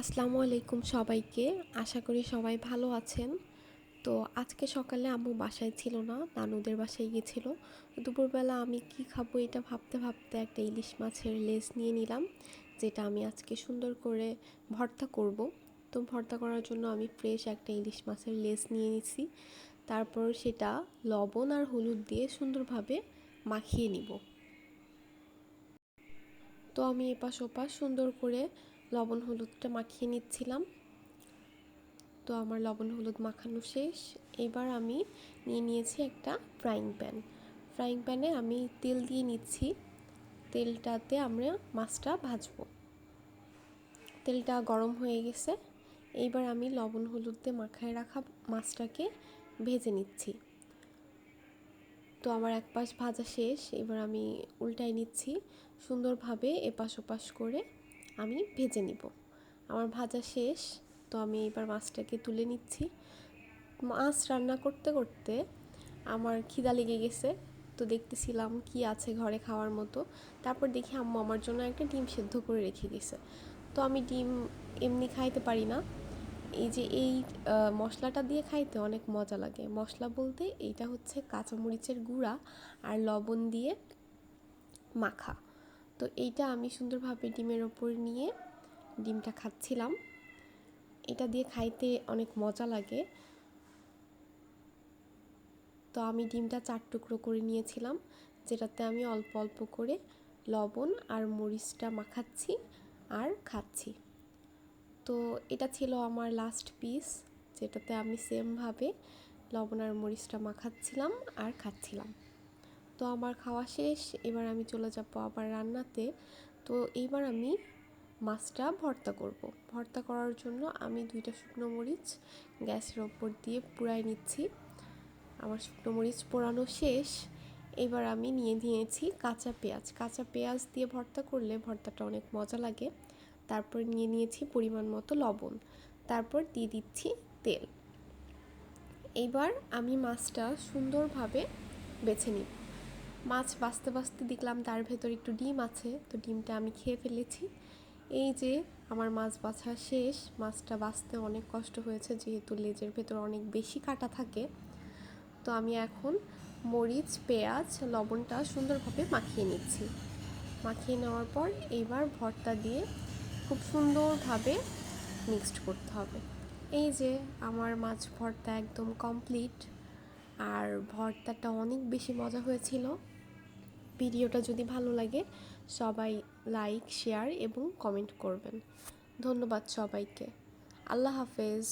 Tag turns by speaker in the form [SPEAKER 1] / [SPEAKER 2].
[SPEAKER 1] আসসালামু আলাইকুম সবাইকে। আশা করি সবাই ভালো আছেন। তো আজকে সকালে আম্মু বাসায় ছিল না, নানুদের বাসায় গিয়েছিল। দুপুরবেলা আমি কি খাব এটা ভাবতে ভাবতে একটা ইলিশ মাছের লেজ নিয়ে নিলাম, যেটা আমি আজকে সুন্দর করে ভর্তা করব। তো ভর্তা করার জন্য আমি ফ্রেশ একটা ইলিশ মাছের লেজ নিয়ে নিছি। তারপর সেটা লবণ আর হলুদ দিয়ে সুন্দরভাবে মাখিয়ে নিব। তো আমি এপাশ ওপাশ সুন্দর করে লবণ হলুদটা মাখিয়ে নিচ্ছিলাম। তো আমার লবণ হলুদ মাখানো শেষ। এবার আমি নিয়ে নিয়েছি একটা ফ্রাইং প্যান ফ্রাইং প্যানে আমি তেল দিয়ে নিচ্ছি। তেলটাতে আমরা মাছটা ভাজবো। তেলটা গরম হয়ে গেছে। এইবার আমি লবণ হলুদ মাখায় রাখা মাছটাকে ভেজে নিচ্ছি। তো আমার এক পাশ ভাজা শেষ। এবার আমি উল্টাই নিচ্ছি। সুন্দরভাবে এপাশ ওপাশ করে আমি ভেজে নিব। আমার ভাজা শেষ, তো আমি এবার মাছটাকে তুলে নিচ্ছি। মাছ রান্না করতে করতে আমার খিদা লেগে গেছে, তো দেখতেছিলাম কি আছে ঘরে খাওয়ার মতো। তারপর দেখি আম্মু আমার জন্য একটা ডিম সেদ্ধ করে রেখে গেছে তো আমি ডিম এমনি খাইতে পারি না। এই যে এই মশলাটা দিয়ে খাইতে অনেক মজা লাগে। মশলা বলতে এইটা হচ্ছে কাঁচামরিচের গুঁড়া আর লবণ দিয়ে মাখা। তো এইটা আমি সুন্দরভাবে ডিমের ওপর নিয়ে ডিমটা খাচ্ছিলাম। এটা দিয়ে খাইতে অনেক মজা লাগে। তো আমি ডিমটা চার টুকরো করে নিয়েছিলাম, যেটাতে আমি অল্প অল্প করে লবণ আর মরিচটা মাখাচ্ছি আর খাচ্ছি। তো এটা ছিল আমার লাস্ট পিস যেটাতে আমি সেমভাবে লবণ আর মরিচটা মাখাচ্ছিলাম আর খাচ্ছিলাম। তো আমার খাওয়া শেষ, এবার আমি চলে যাব আবার রান্নাতে। তো এইবার আমি মাছটা ভর্তা করব। ভর্তা করার জন্য আমি দুইটা শুকনো মরিচ গ্যাসের ওপর দিয়ে পুড়াই নিচ্ছি। আমার শুকনো মরিচ পোড়ানো শেষ। এবার আমি নিয়ে নিয়েছি কাঁচা পেঁয়াজ। কাঁচা পেঁয়াজ দিয়ে ভর্তা করলে ভর্তাটা অনেক মজা লাগে। তারপর নিয়ে নিয়েছি পরিমাণ মতো লবণ। তারপর দিয়ে দিচ্ছি তেল। এবার আমি মাছটা সুন্দরভাবে বেছে নিব। মাছ বাঁচতে বাঁচতে দেখলাম তার ভেতর একটু ডিম আছে, তো ডিমটা আমি খেয়ে ফেলেছি। এই যে আমার মাছ বাছা শেষ, মাছটা বাঁচতে অনেক কষ্ট হয়েছে যেহেতু লেজের ভেতর অনেক বেশি কাটা থাকে। তো আমি এখন মরিচ, পেঁয়াজ, লবণটা সুন্দরভাবে মাখিয়ে নিচ্ছি। মাখিয়ে নেওয়ার পর এইবার ভর্তা দিয়ে খুব সুন্দরভাবে মিক্সড করতে হবে। এই যে আমার মাছ ভর্তা একদম কমপ্লিট আর ভর্তাটা অনেক বেশি মজা হয়েছিল। ভিডিওটা যদি ভালো লাগে সবাই লাইক শেয়ার এবং কমেন্ট করবেন। ধন্যবাদ সবাইকে। আল্লাহ হাফেজ।